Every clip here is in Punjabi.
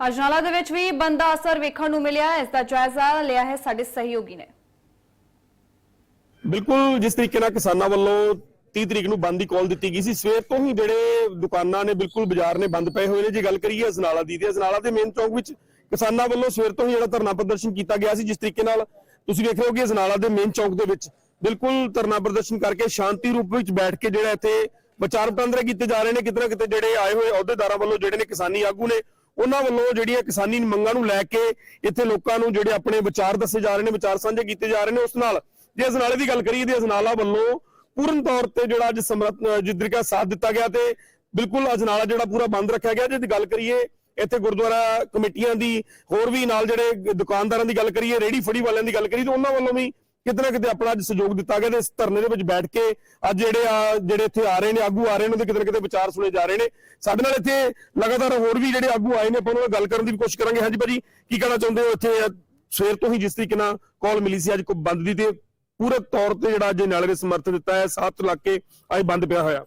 ਅਜਨਾਲਾ ਦੇ ਵਿੱਚ ਵੀ ਬੰਦ ਅਸਰ ਵੇਖਣ ਨੂੰ ਮਿਲਿਆ ਇਸ ਦਾ ਜਾਇਜ਼ਾ ਲਿਆ ਹੈ ਸਾਡੇ ਸਹਿਯੋਗੀ ਨੇ। ਬਿਲਕੁਲ, ਜਿਸ ਤਰੀਕੇ ਨਾਲ ਕਿਸਾਨਾਂ ਵੱਲੋਂ 30 ਤਰੀਕ ਨੂੰ ਬੰਦ ਦੀ ਕਾਲ ਦਿੱਤੀ ਗਈ ਸੀ, ਸਵੇਰ ਤੋਂ ਹੀ ਜਿਹੜੇ ਦੁਕਾਨਾਂ ਨੇ, ਬਿਲਕੁਲ ਬਾਜ਼ਾਰ ਨੇ ਬੰਦ ਪਏ ਹੋਏ ਨੇ। ਜੇ ਗੱਲ ਕਰੀਏ ਅਜਨਾਲਾ ਦੀ, ਤੇ ਅਜਨਾਲਾ ਦੇ ਮੇਨ ਚੌਂਕ ਵਿੱਚ ਕਿਸਾਨਾਂ ਵੱਲੋਂ ਸਵੇਰ ਤੋਂ ਹੀ ਜਿਹੜਾ ਧਰਨਾ ਪ੍ਰਦਰਸ਼ਨ ਕੀਤਾ ਗਿਆ ਸੀ, ਜਿਸ ਤਰੀਕੇ ਨਾਲ ਤੁਸੀਂ ਵੇਖ ਰਹੇ ਹੋ ਕਿ ਅਜਨਾਲਾ ਦੇ ਮੇਨ ਚੌਂਕ ਦੇ ਵਿੱਚ ਬਿਲਕੁਲ ਧਰਨਾ ਪ੍ਰਦਰਸ਼ਨ ਕਰਕੇ ਸ਼ਾਂਤੀ ਰੂਪ ਵਿੱਚ ਬੈਠ ਕੇ ਜਿਹੜਾ ਇੱਥੇ ਵਿਚਾਰ ਵਟਾਂਦਰੇ ਕੀਤੇ ਜਾ ਰਹੇ ਨੇ। ਕਿਤੇ ਨਾ ਕਿਤੇ ਜਿਹੜੇ ਆਏ ਹੋਏ ਅਹੁਦੇਦਾਰਾਂ ਵੱਲੋਂ ਜਿਹੜੇ ਨੇ ਕਿਸਾਨੀ ਆਗੂ ਨੇ ਉਹਨਾਂ ਵੱਲੋਂ ਜਿਹੜੀਆਂ ਕਿਸਾਨੀ ਮੰਗਾਂ ਨੂੰ ਲੈ ਕੇ ਇੱਥੇ ਲੋਕਾਂ ਨੂੰ ਜਿਹੜੇ ਆਪਣੇ ਵਿਚਾਰ ਦੱਸੇ ਜਾ ਰਹੇ ਨੇ, ਵਿਚਾਰ ਸਾਂਝੇ ਕੀਤੇ ਜਾ ਰਹੇ ਨੇ, ਉਸ ਨਾਲ, ਜੇ ਅਜਨਾਲੇ ਦੀ ਗੱਲ ਕਰੀਏ ਤੇ ਅਜਨਾਲਾ ਵੱਲੋਂ ਪੂਰਨ ਤੌਰ ਤੇ ਜਿਹੜਾ ਅੱਜ ਸਮਰਥ ਜਿੱਦਰਿਕਾ ਸਾਥ ਦਿੱਤਾ ਗਿਆ ਤੇ ਬਿਲਕੁਲ ਅਜਨਾਲਾ ਜਿਹੜਾ ਪੂਰਾ ਬੰਦ ਰੱਖਿਆ ਗਿਆ। ਜੇ ਗੱਲ ਕਰੀਏ, ਇੱਥੇ ਗੁਰਦੁਆਰਾ ਕਮੇਟੀਆਂ ਦੀ ਹੋਰ ਵੀ ਨਾਲ ਜਿਹੜੇ ਦੁਕਾਨਦਾਰਾਂ ਦੀ ਗੱਲ ਕਰੀਏ ਰੇੜੀ ਫੜੀ ਵਾਲਿਆਂ ਦੀ ਗੱਲ ਕਰੀਏ, ਤਾਂ ਉਹਨਾਂ ਵੱਲੋਂ ਵੀ ਕਿਤੇ ਨਾ ਕਿਤੇ ਆਪਣਾ ਅੱਜ ਸਹਿਯੋਗ ਦਿੱਤਾ ਗਿਆ ਤੇ ਇਸ ਧਰਨੇ ਦੇ ਵਿੱਚ ਬੈਠ ਕੇ ਅੱਜ ਜਿਹੜੇ ਆ, ਜਿਹੜੇ ਇੱਥੇ ਆ ਰਹੇ ਨੇ, ਆਗੂ ਆ ਰਹੇ ਨੇ, ਉਹਦੇ ਕਿਤੇ ਨਾ ਕਿਤੇ ਵਿਚਾਰ ਸੁਣੇ ਜਾ ਰਹੇ ਨੇ। ਸਾਡੇ ਨਾਲ ਇੱਥੇ ਲਗਾਤਾਰ ਹੋਰ ਵੀ ਜਿਹੜੇ ਆਗੂ ਆਏ ਨੇ, ਆਪਾਂ ਉਹਨਾਂ ਨਾਲ ਗੱਲ ਕਰਨ ਦੀ ਵੀ ਕੋਸ਼ਿਸ਼ ਕਰਾਂਗੇ। ਹਾਂਜੀ ਭਾਜੀ, ਕੀ ਕਹਿਣਾ ਚਾਹੁੰਦੇ ਹੋ? ਇੱਥੇ ਸਵੇਰ ਤੋਂ ਹੀ ਜਿਸ ਤਰੀਕੇ ਨਾਲ ਕਾਲ ਮਿਲੀ ਸੀ ਅੱਜ ਕੋ ਬੰਦ ਦੀ ਤੇ ਪੂਰੇ ਤੌਰ ਤੇ ਜਿਹੜਾ ਅੱਜ ਨਾਲੇ ਦੇ ਸਮਰਥਨ ਦਿੱਤਾ ਹੈ, ਸੱਤ ਇਲਾਕੇ ਅੱਜ ਬੰਦ ਪਿਆ ਹੋਇਆ।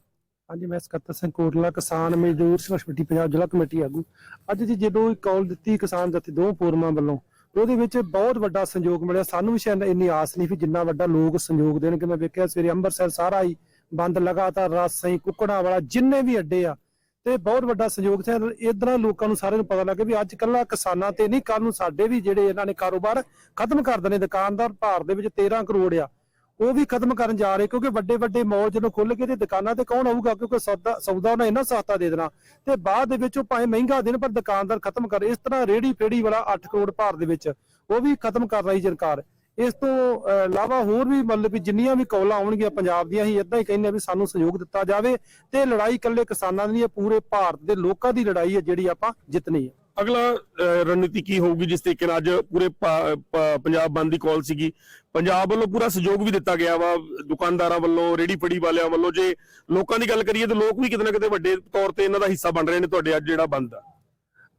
ਹਾਂਜੀ, ਮੈਂ ਸਕੱਤਰ ਸਿੰਘ ਕੋਟਲਾ ਕਿਸਾਨ ਮਜ਼ਦੂਰ ਸੰਘਰਸ਼ ਕਮੇਟੀ, ਪੰਜਾਬ ਜ਼ਿਲ੍ਹਾ ਕਮੇਟੀ ਆਗੂ। ਅੱਜ ਜੀ ਜਦੋਂ ਕਾਲ ਦਿੱਤੀ ਕਿਸਾਨ ਜਥੇ ਦੋ ਫੋਰਮਾਂ ਵੱਲੋਂ ਉਹਦੇ ਵਿੱਚ ਬਹੁਤ ਵੱਡਾ ਸੰਯੋਗ ਮਿਲਿਆ। ਸਾਨੂੰ ਵੀ ਸ਼ਾਇਦ ਇੰਨੀ ਆਸ ਨਹੀਂ ਸੀ ਜਿੰਨਾ ਵੱਡਾ ਲੋਕ ਸੰਯੋਗ ਦੇਣਗੇ ਮੈਂ ਵੇਖਿਆ ਸਵੇਰੇ ਅੰਮ੍ਰਿਤਸਰ ਸਾਰਾ ਹੀ ਬੰਦ, ਲਗਾਤਾਰ ਰਾਸਾਈ, ਕੁੱਕੜਾਂ ਵਾਲਾ ਜਿੰਨੇ ਵੀ ਅੱਡੇ ਆ, ਤੇ ਬਹੁਤ ਵੱਡਾ ਸੰਯੋਗ ਸੀ। ਇਦਾਂ ਲੋਕਾਂ ਨੂੰ ਸਾਰਿਆਂ ਨੂੰ ਪਤਾ ਲੱਗੇ ਵੀ ਅੱਜ ਕੱਲਾ ਕਿਸਾਨਾਂ ਤੇ ਨਹੀਂ ਕੱਲ ਨੂੰ ਸਾਡੇ ਵੀ ਜਿਹੜੇ ਇਹਨਾਂ ਨੇ ਕਾਰੋਬਾਰ ਖਤਮ ਕਰ ਦੇਣੇ। ਦੁਕਾਨਦਾਰ ਭਾਰ ਦੇ ਵਿੱਚ 13 ਕਰੋੜ ਆ। ਉਹ ਵੀ ਖਤਮ ਕਰਨ ਜਾ ਰਹੇ ਕਿਉਂਕਿ ਵੱਡੇ ਵੱਡੇ ਮਾਲ ਜਦੋਂ ਖੁੱਲ ਕੇ ਤੇ ਦੁਕਾਨਾਂ ਤੇ ਕੌਣ ਆਊਗਾ? ਕਿਉਂਕਿ ਸੌਦਾ ਸੌਦਾ ਉਹਨਾਂ ਇੰਨਾ ਸਸਤਾ ਦੇ ਦੇਣਾ। ਤੇ ਬਾਅਦ ਦੇ ਵਿੱਚ ਉਹ ਭਾਵੇਂ ਮਹਿੰਗਾ ਦੇਣ ਪਰ ਦੁਕਾਨਦਾਰ ਖਤਮ ਕਰ ਇਸ ਤਰ੍ਹਾਂ ਰੇੜੀ ਫੇੜੀ ਵਾਲਾ 8 ਕਰੋੜ ਭਾਰ ਦੇ ਵਿੱਚ ਉਹ ਵੀ ਖਤਮ ਕਰ ਰਹੀ ਸਰਕਾਰ ਇਸ ਤੋਂ ਅਹ, ਇਲਾਵਾ ਹੋਰ ਵੀ ਮਤਲਬ ਵੀ ਜਿੰਨੀਆਂ ਵੀ ਕੌਲਾਂ ਆਉਣਗੀਆਂ ਪੰਜਾਬ ਦੀਆਂ ਅਸੀਂ ਇਦਾਂ ਹੀ ਕਹਿੰਦੇ ਆ ਵੀ ਸਾਨੂੰ ਸਹਿਯੋਗ ਦਿੱਤਾ ਜਾਵੇ ਤੇ ਲੜਾਈ ਇਕੱਲੇ ਕਿਸਾਨਾਂ ਦੀ ਨਹੀਂ ਪੂਰੇ ਭਾਰਤ ਦੇ ਲੋਕਾਂ ਦੀ ਲੜਾਈ ਹੈ ਜਿਹੜੀ ਆਪਾਂ ਜਿੱਤਣੀ ਹੈ। ਅਗਲਾ ਰਣਨੀਤੀ ਕੀ ਹੋਊਗੀ ਜਿਸ ਤਰੀਕੇ ਨਾਲ ਅੱਜ ਪੂਰੇ ਪੰਜਾਬ ਬੰਦ ਦੀ ਕਾਲ ਸੀਗੀ। ਪੰਜਾਬ ਵੱਲੋਂ ਪੂਰਾ ਸਹਿਯੋਗ ਵੀ ਦਿੱਤਾ ਗਿਆ ਵਾ ਦੁਕਾਨਦਾਰਾਂ ਵੱਲੋਂ ਰੇੜੀ ਫੜੀ ਵਾਲਿਆਂ ਵੱਲੋਂ। ਜੇ ਲੋਕਾਂ ਦੀ ਗੱਲ ਕਰੀਏ ਤਾਂ ਲੋਕ ਵੀ ਕਿਤੇ ਨਾ ਕਿਤੇ ਵੱਡੇ ਤੌਰ ਤੇ ਇਹਨਾਂ ਦਾ ਹਿੱਸਾ ਬਣ ਰਹੇ ਨੇ ਤੁਹਾਡੇ ਅੱਜ ਜਿਹੜਾ ਬੰਦ ਆ।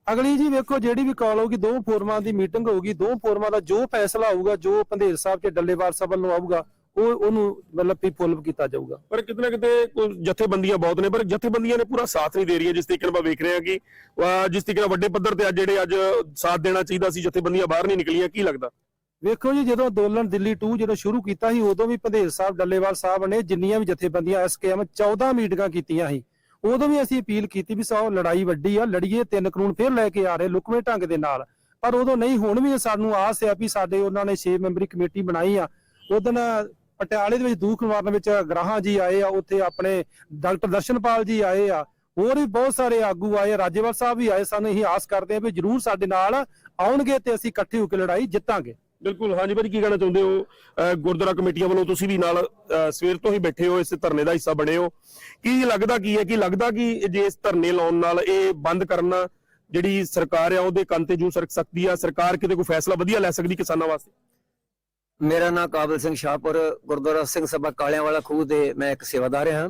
ਅਗਲੀ ਜੀ ਵੇਖੋ, ਜਿਹੜੀ ਵੀ ਕਾਲ ਹੋਊਗੀ ਦੋ ਫੋਰਮਾਂ ਦੀ ਮੀਟਿੰਗ ਹੋਊਗੀ। ਦੋ ਫੋਰਮਾਂ ਦਾ ਜੋ ਫੈਸਲਾ ਹੋਊਗਾ ਜੋ ਪੰਧੇਰ ਸਾਹਿਬ ਤੇ ਡੱਲੇਵਾਲ ਸਾਹਿਬ ਵੱਲੋਂ ਆਊਗਾ ਉਹ ਉਹਨੂੰ ਮਤਲਬ ਵੀ ਫੁੱਲ ਕੀਤਾ ਜਾਊਗਾ। ਪਰ ਕਿਤੇ ਨਾ ਕਿਤੇ ਕੋਈ ਜਥੇਬੰਦੀਆਂ ਬਹੁਤ ਨੇ ਪਰ ਜਥੇਬੰਦੀਆਂ ਨੇ ਪੂਰਾ ਸਾਥ ਨਹੀਂ ਦੇ ਰਹੀਆਂ ਜਿਸ ਤਰੀਕੇ ਨਾਲ ਆਪਾਂ ਵੇਖ ਰਹੇ ਹਾਂ ਕਿ ਜਿਸ ਤਰੀਕੇ ਨਾਲ ਵੱਡੇ ਪੱਧਰ ਤੇ ਅੱਜ ਜਿਹੜੇ ਅੱਜ ਸਾਥ ਦੇਣਾ ਚਾਹੀਦਾ ਸੀ ਜਥੇਬੰਦੀਆਂ ਬਾਹਰ ਨਹੀਂ ਨਿਕਲੀਆਂ ਕੀ ਲੱਗਦਾ? ਵੇਖੋ ਜੀ ਜਦੋਂ ਅੰਦੋਲਨ ਦਿੱਲੀ 2 ਜਦੋਂ ਸ਼ੁਰੂ ਕੀਤਾ ਸੀ ਉਦੋਂ ਵੀ ਪੰਧੇਰ ਸਾਹਿਬ ਡੱਲੇਵਾਲ ਸਾਹਿਬ ਨੇ ਜਿੰਨੀਆਂ ਵੀ ਜਥੇਬੰਦੀਆਂ ਐਸਕੇਐਮ 14 ਮੀਟਿੰਗਾਂ ਕੀਤੀਆਂ ਸੀ ਉਦੋਂ ਵੀ ਅਸੀਂ ਅਪੀਲ ਕੀਤੀ ਵੀ ਸੋ ਲੜਾਈ ਵੱਡੀ ਆ ਲੜੀਏ ਤਿੰਨ ਕਾਨੂੰਨ ਫੇਰ ਲੈ ਕੇ ਆ ਰਹੇ ਲੁਕਵੇਂ ਢੰਗ ਦੇ ਨਾਲ। ਪਰ ਉਦੋਂ ਨਹੀਂ ਹੁਣ ਵੀ ਸਾਨੂੰ ਆਸ ਆ ਵੀ ਸਾਡੇ ਉਹਨਾਂ ਨੇ 6 ਮੈਂਬਰੀ ਕਮੇਟੀ ਬਣਾਈ ਆ ਉਦੋਂ ਪਟਿਆਲੇ ਦੇ ਵਿੱਚ ਦੂਖ ਨਿਵਾਰਨ ਵਿੱਚ ਗ੍ਰਾਹਾਂ ਜੀ ਆਏ ਆ, ਉੱਥੇ ਆਪਣੇ ਡਾਕਟਰ ਦਰਸ਼ਨਪਾਲ ਜੀ ਆਏ ਆ, ਹੋਰ ਵੀ ਬਹੁਤ ਸਾਰੇ ਆਗੂ ਆਏ ਰਾਜੇਵਾਲ ਸਾਹਿਬ ਵੀ ਆਏ, ਸਾਨੂੰ ਅਸੀਂ ਆਸ ਕਰਦੇ ਆ ਵੀ ਜਰੂਰ ਸਾਡੇ ਨਾਲ ਆਉਣਗੇ ਤੇ ਅਸੀਂ ਇਕੱਠੇ ਹੋ ਕੇ ਲੜਾਈ ਜਿੱਤਾਂਗੇ। ਬਿਲਕੁਲ, ਹਾਂਜੀ ਭਾਜੀ, ਕੀ ਕਹਿਣਾ ਚਾਹੁੰਦੇ ਹੋ? ਗੁਰਦੁਆਰਾ ਕਮੇਟੀਆਂ ਵੱਲੋਂ ਤੁਸੀਂ ਵੀ ਨਾਲ ਸਵੇਰ ਤੋਂ ਹੀ ਬੈਠੇ ਹੋ, ਇਸ ਧਰਨੇ ਦਾ ਹਿੱਸਾ ਬਣੇ ਹੋ। ਕੀ ਲੱਗਦਾ ਕੀ ਹੈ, ਕਿ ਲੱਗਦਾ ਕਿ ਜੇ ਇਸ ਧਰਨੇ ਲਾਉਣ ਨਾਲ ਇਹ ਬੰਦ ਕਰਨਾ ਜਿਹੜੀ ਸਰਕਾਰ ਆ, ਉਹਦੇ ਕੰਨ ਤੇ ਜੂ ਸਰਕ ਸਕਦੀ ਆ? ਸਰਕਾਰ ਕਿਤੇ ਕੋਈ ਫੈਸਲਾ ਵਧੀਆ ਲੈ ਸਕਦੀ ਕਿਸਾਨਾਂ ਵਾਸਤੇ? ਮੇਰਾ ਨਾਮ ਕਾਬਲ ਸਿੰਘ ਸ਼ਾਹਪੁਰ, ਗੁਰਦੁਆਰਾ ਸਿੰਘ ਸਭਾ ਕਾਲਿਆਂ ਵਾਲਾ ਖੂਹ ਦੇ ਮੈਂ ਇੱਕ ਸੇਵਾਦਾਰ ਹਾਂ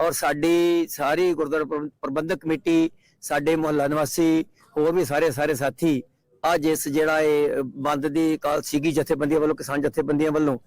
ਔਰ ਸਾਡੀ ਸਾਰੀ ਗੁਰਦੁਆਰਾ ਪ੍ਰਬੰਧਕ ਕਮੇਟੀ, ਸਾਡੇ ਮੁਹੱਲਾ ਨਿਵਾਸੀ, ਹੋਰ ਵੀ ਸਾਰੇ ਸਾਰੇ ਸਾਥੀ, ਅੱਜ ਇਸ ਜਿਹੜਾ ਇਹ ਬੰਦ ਦੀ ਕਾਲ ਸੀਗੀ ਜਥੇਬੰਦੀਆਂ ਵੱਲੋਂ, ਕਿਸਾਨ ਜਥੇਬੰਦੀਆਂ ਵੱਲੋਂ,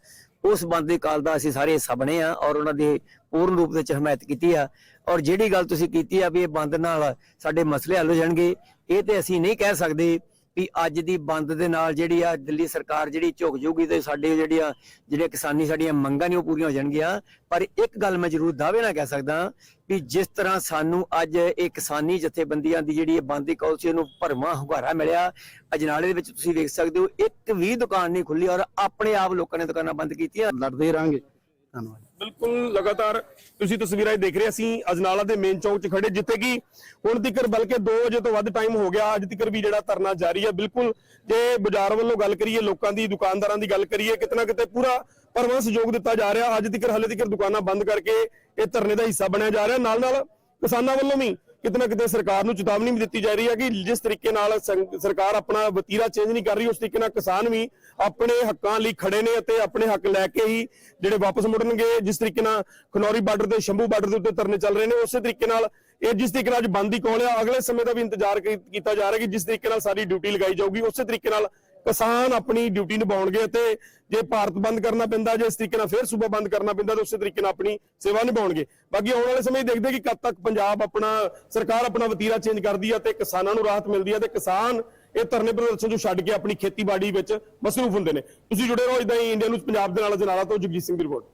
ਉਸ ਬੰਦ ਦੀ ਕਾਲ ਦਾ ਅਸੀਂ ਸਾਰੇ ਹਿੱਸਾ ਬਣੇ ਆ ਔਰ ਉਹਨਾਂ ਦੀ ਪੂਰਨ ਰੂਪ ਵਿੱਚ ਹਮਾਇਤ ਕੀਤੀ ਆ ਔਰ ਜਿਹੜੀ ਗੱਲ ਤੁਸੀਂ ਕੀਤੀ ਆ ਵੀ ਇਹ ਬੰਦ ਨਾਲ ਸਾਡੇ ਮਸਲੇ ਹੱਲ ਹੋ ਜਾਣਗੇ, ਇਹ ਤੇ ਅਸੀਂ ਨਹੀਂ ਕਹਿ ਸਕਦੇ ਵੀ ਅੱਜ ਦੀ ਬੰਦ ਦੇ ਨਾਲ ਜਿਹੜੀ ਆ ਦਿੱਲੀ ਸਰਕਾਰ ਜਿਹੜੀ ਝੁਕ ਜੂਗੀ ਤੇ ਸਾਡੇ ਜਿਹੜੀਆਂ ਜਿਹੜੇ ਕਿਸਾਨੀ ਸਾਡੀਆਂ ਮੰਗਾਂ ਨੇ ਉਹ ਪੂਰੀਆਂ ਹੋ ਜਾਣਗੀਆਂ। ਪਰ ਇੱਕ ਗੱਲ ਮੈਂ ਜ਼ਰੂਰ ਦਾਅਵੇ ਨਾਲ ਕਹਿ ਸਕਦਾ ਵੀ ਜਿਸ ਤਰ੍ਹਾਂ ਸਾਨੂੰ ਅੱਜ ਇਹ ਕਿਸਾਨੀ ਜਥੇਬੰਦੀਆਂ ਦੀ ਜਿਹੜੀ ਬੰਦ ਦੀ ਕਾਲ ਸੀ, ਉਹਨੂੰ ਭਰਵਾਂ ਹੁਗਾਰਾ ਮਿਲਿਆ। ਅਜਨਾਲੇ ਦੇ ਵਿੱਚ ਤੁਸੀਂ ਵੇਖ ਸਕਦੇ ਹੋ, ਇੱਕ ਵੀ ਦੁਕਾਨ ਨਹੀਂ ਖੁੱਲੀ ਔਰ ਆਪਣੇ ਆਪ ਲੋਕਾਂ ਨੇ ਦੁਕਾਨਾਂ ਬੰਦ ਕੀਤੀਆਂ। ਲੜਦੇ ਰਾਂਗੇ ਧੰਨਵਾਦ। ਬਿਲਕੁਲ ਲਗਾਤਾਰ ਤੁਸੀਂ ਤਸਵੀਰਾਂ 'ਚ ਦੇਖ ਰਹੇ ਅਸੀਂ ਅਜਨਾਲਾ ਦੇ ਮੇਨ ਚੌਂਕ 'ਚ ਖੜੇ, ਜਿੱਥੇ ਕਿ ਹੁਣ ਤੱਕ ਬਲਕਿ 2 ਵਜੇ ਤੋਂ ਵੱਧ ਟਾਈਮ ਹੋ ਗਿਆ। ਅੱਜ ਤੱਕ ਵੀ ਜਿਹੜਾ ਧਰਨਾ ਜਾਰੀ ਹੈ, ਬਿਲਕੁਲ ਜੇ ਬਾਜ਼ਾਰ ਵੱਲੋਂ ਗੱਲ ਕਰੀਏ, ਲੋਕਾਂ ਦੀ, ਦੁਕਾਨਦਾਰਾਂ ਦੀ ਗੱਲ ਕਰੀਏ, ਕਿਤਨਾ ਕਿਤੇ ਪੂਰਾ ਪਰਵਾਹ ਸਹਿਯੋਗ ਦਿੱਤਾ ਜਾ ਰਿਹਾ। ਅੱਜ ਤੱਕ ਹਲੇ ਤੱਕ ਦੁਕਾਨਾਂ ਬੰਦ ਕਰਕੇ ਇਹ ਧਰਨੇ ਦਾ ਹਿੱਸਾ ਬਣਿਆ ਜਾ ਰਿਹਾ। ਨਾਲ ਨਾਲ ਕਿਸਾਨਾਂ ਵੱਲੋਂ ਵੀ ਕਿਤੇ ਨਾ ਕਿਤੇ ਸਰਕਾਰ ਨੂੰ ਚੇਤਾਵਨੀ ਵੀ ਦਿੱਤੀ ਜਾ ਰਹੀ ਹੈ ਕਿ ਜਿਸ ਤਰੀਕੇ ਨਾਲ ਸਰਕਾਰ ਆਪਣਾ ਵਤੀਰਾ ਚੇਂਜ ਨਹੀਂ ਕਰ ਰਹੀ, ਉਸ ਤਰੀਕੇ ਨਾਲ ਕਿਸਾਨ ਵੀ ਆਪਣੇ ਹੱਕਾਂ ਲਈ ਖੜੇ ਨੇ ਅਤੇ ਆਪਣੇ ਹੱਕ ਲੈ ਕੇ ਹੀ ਜਿਹੜੇ ਵਾਪਸ ਮੁੜਨਗੇ, ਜਿਸ ਤਰੀਕੇ ਨਾਲ ਖਨੌਰੀ ਬਾਰਡਰ ਤੇ, ਸ਼ੰਭੂ ਬਾਰਡਰ ਦੇ ਉੱਤੇ ਧਰਨੇ ਚੱਲ ਰਹੇ ਨੇ, ਉਸੇ ਤਰੀਕੇ ਨਾਲ ਇਹ ਜਿਸ ਤਰੀਕੇ ਨਾਲ ਅੱਜ ਬੰਦ ਦੀ ਕਾਲ ਆ, ਅਗਲੇ ਸਮੇਂ ਦਾ ਵੀ ਇੰਤਜ਼ਾਰ ਕੀਤਾ ਜਾ ਰਿਹਾ ਕਿ ਜਿਸ ਤਰੀਕੇ ਨਾਲ ਸਾਡੀ ਡਿਊਟੀ ਲਗਾਈ ਜਾਊਗੀ, ਉਸੇ ਤਰੀਕੇ ਨਾਲ ਕਿਸਾਨ ਆਪਣੀ ਡਿਊਟੀ ਨਿਭਾਉਣਗੇ ਅਤੇ ਜੇ ਭਾਰਤ ਬੰਦ ਕਰਨਾ ਪੈਂਦਾ, ਜੇ ਇਸ ਤਰੀਕੇ ਨਾਲ ਫਿਰ ਸੂਬਾ ਬੰਦ ਕਰਨਾ ਪੈਂਦਾ, ਤਾਂ ਉਸੇ ਤਰੀਕੇ ਨਾਲ ਆਪਣੀ ਸੇਵਾ ਨਿਭਾਉਣਗੇ। ਬਾਕੀ ਆਉਣ ਵਾਲੇ ਸਮੇਂ ਦੇਖਦੇ ਕਿ ਕਦ ਤੱਕ ਪੰਜਾਬ ਆਪਣਾ, ਸਰਕਾਰ ਆਪਣਾ ਵਤੀਰਾ ਚੇਂਜ ਕਰਦੀ ਹੈ ਤੇ ਕਿਸਾਨਾਂ ਨੂੰ ਰਾਹਤ ਮਿਲਦੀ ਹੈ ਤੇ ਕਿਸਾਨ ਇਹ ਧਰਨੇ ਪ੍ਰਦਰਸ਼ਨ ਨੂੰ ਛੱਡ ਕੇ ਆਪਣੀ ਖੇਤੀਬਾੜੀ ਵਿੱਚ ਮਸਰੂਫ ਹੁੰਦੇ ਨੇ। ਤੁਸੀਂ ਜੁੜੇ ਰਹੋ ਇਦਾਂ ਹੀ ਇੰਡੀਆ ਨੂੰ ਪੰਜਾਬ ਦੇ ਨਾਲ ਜਨਾਲਾ ਤੋਂ ਜਗਜੀਤ ਸਿੰਘ ਦੀ ਰਿਪੋਰਟ